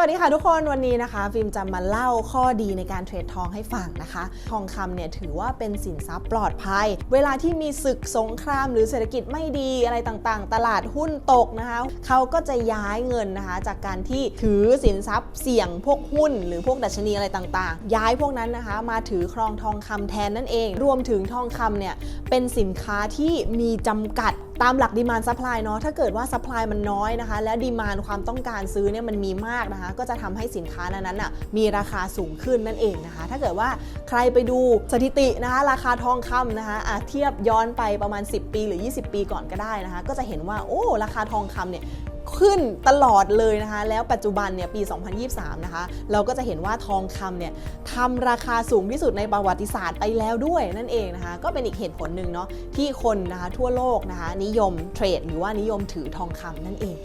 สวัสดีค่ะทุกคนวันนี้นะคะ ฟิล์มจะมาเล่าข้อดีในการเทรดทองให้ฟังนะคะ ทองคำเนี่ยถือว่าเป็นสินทรัพย์ปลอดภัย เวลาที่มีศึกสงครามหรือเศรษฐกิจไม่ดีอะไรต่างๆ ตลาดหุ้นตกนะคะเขาก็จะย้ายเงินนะคะ จากการที่ถือสินทรัพย์เสี่ยงพวกหุ้น หรือพวกดัชนีอะไรต่างๆ ย้ายพวกนั้นนะคะ มาถือครองทองคำแทนนั่นเอง รวมถึงทองคำเนี่ยเป็นสินค้าที่มีจำกัดตามหลักดีมานซัพพลายเนาะถ้าเกิดว่าซัพพลายมันน้อยนะคะ และดีมานความต้องการซื้อเนี่ยมันมีมากนะคะก็จะทำให้สินค้านั้นๆน่ะมีราคาสูงขึ้นนั่นเองนะคะ ถ้าเกิดว่าใครไปดูสถิตินะคะราคาทองคำนะคะะเทียบย้อนไปประมาณ 10 ปีหรือ 20 ปีก่อนก็ได้นะคะ ก็จะเห็นว่าโอ้ราคาทองคำเนี่ยขึ้นตลอดเลยนะคะ แล้วปัจจุบันเนี่ยปี 2023 นะคะ เราก็จะเห็นว่าทองคำเนี่ยทำราคาสูงที่สุดในประวัติศาสตร์ไปแล้วด้วยนั่นเองนะคะ ก็เป็นอีกเหตุผลหนึ่งเนาะที่คนนะคะทั่วโลกนะคะนิยมเทรดหรือว่านิยมถือทองคำนั่นเอง